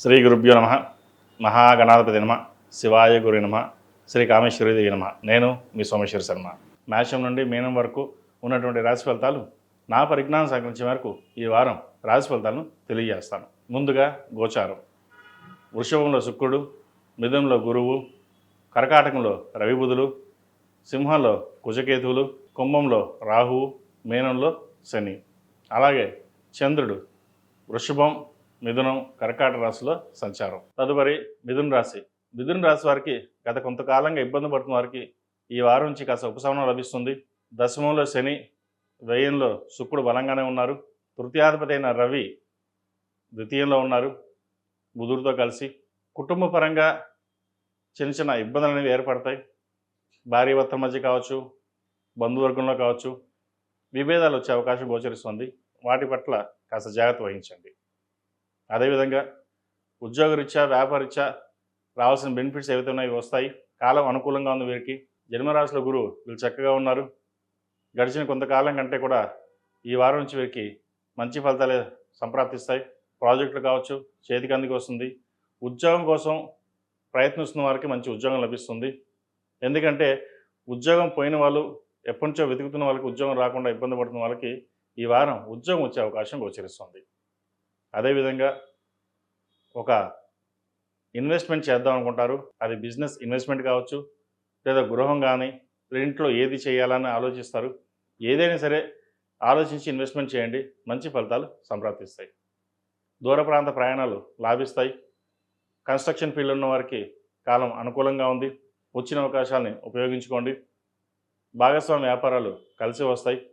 శ్రీ గురుభ్యో నమ. మహాగణాధిపతి నమ. శివాయ గురి నమ. శ్రీ కామేశ్వరి నమ. నేను మీ సోమేశ్వర శర్మ. మేషం నుండి మీనం వరకు ఉన్నటువంటి రాశి ఫలితాలు నా పరిజ్ఞానం సంక్రమించే వరకు ఈ వారం రాశి ఫలితాలను తెలియజేస్తాను. ముందుగా గోచారం. వృషభంలో శుక్రుడు మిథునంలో గురువు కర్కాటకంలో రవిబుధులు సింహంలో కుజకేతువులు కుంభంలో రాహువు మీనంలో శని. అలాగే చంద్రుడు వృషభం మిథునం కర్కాట రాశిలో సంచారం. తదుపరి మిథున రాశి. మిథున రాశి వారికి గత కొంతకాలంగా ఇబ్బంది పడుతున్న వారికి ఈ వారం నుంచి కాస్త ఉపశమనం లభిస్తుంది. దశమంలో శని వ్యయంలో శుక్రుడు బలంగానే ఉన్నారు. తృతీయాధిపతి అయిన రవి ద్వితీయంలో ఉన్నారు. బుధుడితో కలిసి కుటుంబ పరంగా చిన్న చిన్న ఇబ్బందులు అనేవి ఏర్పడతాయి. భార్య భర్త మధ్య కావచ్చు బంధువర్గంలో కావచ్చు విభేదాలు వచ్చే అవకాశం గోచరిస్తుంది. వాటి పట్ల కాస్త జాగ్రత్త వహించండి. అదేవిధంగా ఉద్యోగరీత్యా వ్యాపారరీత్యా రావాల్సిన బెనిఫిట్స్ ఏవైతే ఉన్నాయో వస్తాయి. కాలం అనుకూలంగా ఉంది వీరికి. జన్మరాశిలో గురువు వీళ్ళు చక్కగా ఉన్నారు. గడిచిన కొంతకాలం కంటే కూడా ఈ వారం నుంచి వీరికి మంచి ఫలితాలే సంప్రాప్తిస్తాయి. ప్రాజెక్టులు కావచ్చు చేతికి అందుకు వస్తుంది. ఉద్యోగం కోసం ప్రయత్నిస్తున్న వారికి మంచి ఉద్యోగం లభిస్తుంది. ఎందుకంటే ఉద్యోగం పోయిన వాళ్ళు ఎప్పటి నుంచో వెతుకుతున్న వాళ్ళకి ఉద్యోగం రాకుండా ఇబ్బంది పడుతున్న వాళ్ళకి ఈ వారం ఉద్యోగం వచ్చే అవకాశం గోచరిస్తుంది. అదేవిధంగా ఒక ఇన్వెస్ట్మెంట్ చేద్దాం అనుకుంటారు. అది బిజినెస్ ఇన్వెస్ట్మెంట్ కావచ్చు లేదా గృహం కానీ ఇంట్లో ఏది చేయాలని ఆలోచిస్తారు. ఏదైనా సరే ఆలోచించి ఇన్వెస్ట్మెంట్ చేయండి. మంచి ఫలితాలు సంప్రాప్తిస్తాయి. దూర ప్రాంత ప్రయాణాలు లాభిస్తాయి. కన్స్ట్రక్షన్ ఫీల్డ్ ఉన్న వారికి కాలం అనుకూలంగా ఉంది. వచ్చిన అవకాశాలని ఉపయోగించుకోండి. భాగస్వామి వ్యాపారాలు కలిసి వస్తాయి.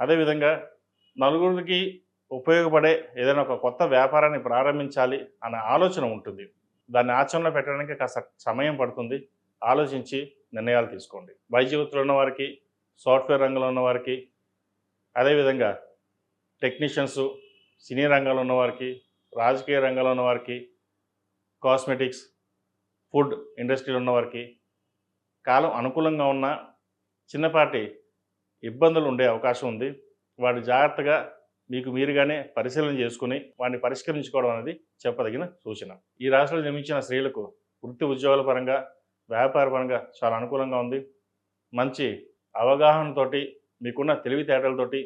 అదేవిధంగా నలుగురికి ఉపయోగపడే ఏదైనా ఒక కొత్త వ్యాపారాన్ని ప్రారంభించాలి అనే ఆలోచన ఉంటుంది. దాన్ని ఆచరణలో పెట్టడానికి కాస్త సమయం పడుతుంది. ఆలోచించి నిర్ణయాలు తీసుకోండి. వైద్యవృత్తులు ఉన్నవారికి ఉన్న వారికి సాఫ్ట్వేర్ రంగంలో ఉన్న వారికి అదేవిధంగా టెక్నీషియన్స్ సినీ రంగంలో ఉన్నవారికి రాజకీయ రంగంలో ఉన్న వారికి కాస్మెటిక్స్ ఫుడ్ ఇండస్ట్రీలో ఉన్నవారికి కాలం అనుకూలంగా ఉన్న చిన్నపాటి ఇబ్బందులు ఉండే అవకాశం ఉంది. వాటి జాగ్రత్తగా మీకు మీరుగానే పరిశీలన చేసుకుని వాటిని పరిష్కరించుకోవడం అనేది చెప్పదగిన సూచన. ఈ రాశిలో జన్మించిన స్త్రీలకు వృత్తి ఉద్యోగాల పరంగా వ్యాపార పరంగా చాలా అనుకూలంగా ఉంది. మంచి అవగాహనతోటి మీకున్న తెలివితేటలతోటి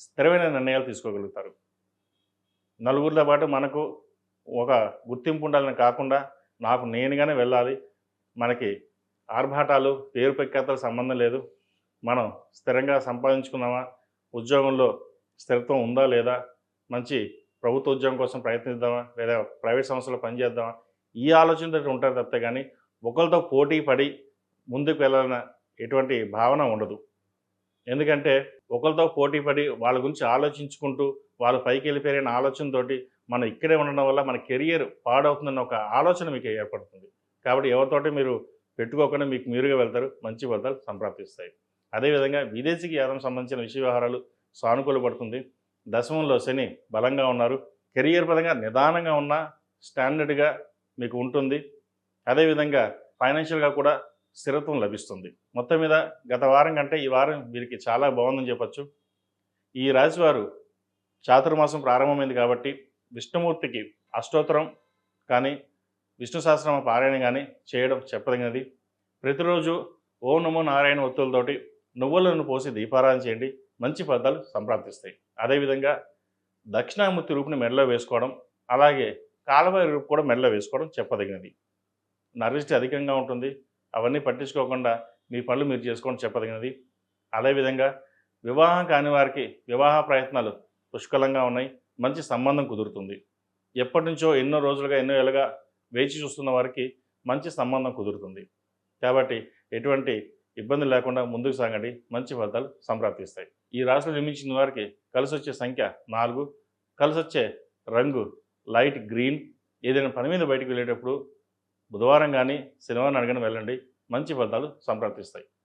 స్థిరమైన నిర్ణయాలు తీసుకోగలుగుతారు. నలుగురితో పాటు మనకు ఒక గుర్తింపు ఉండాలని కాకుండా నాకు నేనుగానే వెళ్ళాలి మనకి ఆర్భాటాలు పేరు పెక్కేతల సంబంధం లేదు మనం స్థిరంగా సంపాదించుకున్నామా ఉద్యోగంలో స్థిరత్వం ఉందా లేదా? మంచి ప్రభుత్వ ఉద్యోగం కోసం ప్రయత్నిద్దామా? లేదా ప్రైవేట్ సంస్థలో పనిచేద్దామా? ఈ ఆలోచనతో ఉంటారు తప్పితే కానీ ఒకరితో పోటీ పడి ముందుకు వెళ్ళాలన్న ఎటువంటి భావన ఉండదు. ఎందుకంటే ఒకరితో పోటీ పడి వాళ్ళ గురించి ఆలోచించుకుంటూ వాళ్ళు పైకి వెళ్ళిపోయారనే ఆలోచనతోటి మనం ఇక్కడే ఉండడం వల్ల మన కెరియర్ పాడవుతుందన్న ఒక ఆలోచన మీకు ఏర్పడుతుంది. కాబట్టి ఎవరితోటి మీరు పెట్టుకోకుండా మీకు మీరుగా వెళ్తారు మంచి ఫలితాలు సంప్రాప్తిస్తాయి అదేవిధంగా విదేశీకి యాదం సంబంధించిన విషయ వ్యవహారాలు సానుకూల పడుతుంది. దశమంలో శని బలంగా ఉన్నారు. కెరియర్ పరంగా నిదానంగా ఉన్న స్టాండర్డ్గా మీకు ఉంటుంది. అదేవిధంగా ఫైనాన్షియల్గా కూడా స్థిరత్వం లభిస్తుంది. మొత్తం మీద గత వారం కంటే ఈ వారం వీరికి చాలా బాగుందని చెప్పచ్చు. ఈ రాశివారు చాతుర్మాసం ప్రారంభమైంది కాబట్టి విష్ణుమూర్తికి అష్టోత్తరం కానీ విష్ణు సహస్రనామ పారాయణ కానీ చేయడం చెప్పదగినది. ప్రతిరోజు ఓం నమో నారాయణ ఒత్తులతోటి నువ్వులను పోసి దీపారాధన చేయండి. మంచి ఫలితాలు సంప్రాప్తిస్తాయి. అదేవిధంగా దక్షిణామూర్తి రూపుని మెడలో వేసుకోవడం అలాగే కాలవారి రూపు కూడా మెడలో వేసుకోవడం చెప్పదగినది. నరిష్టి అధికంగా ఉంటుంది. అవన్నీ పట్టించుకోకుండా మీ పనులు మీరు చేసుకోవడం చెప్పదగినది. అదేవిధంగా వివాహం కాని వారికి వివాహ ప్రయత్నాలు పుష్కలంగా ఉన్నాయి. మంచి సంబంధం కుదురుతుంది. ఎప్పటి నుంచో ఎన్నో రోజులుగా ఎన్నో ఏళ్ళుగా వేచి చూస్తున్న వారికి మంచి సంబంధం కుదురుతుంది. కాబట్టి ఎటువంటి ఇబ్బంది లేకుండా ముందుకు సాగండి. మంచి ఫలితాలు సంప్రాప్తిస్తాయి. ఈ రాశిలో జన్మించిన వారికి కలిసి వచ్చే సంఖ్య నాలుగు. కలిసి వచ్చే రంగు లైట్ గ్రీన్. ఏదైనా పని మీద బయటకు వెళ్ళేటప్పుడు బుధవారం కానీ శనివారం అడగని వెళ్ళండి. మంచి ఫలితాలు సంప్రాప్తిస్తాయి.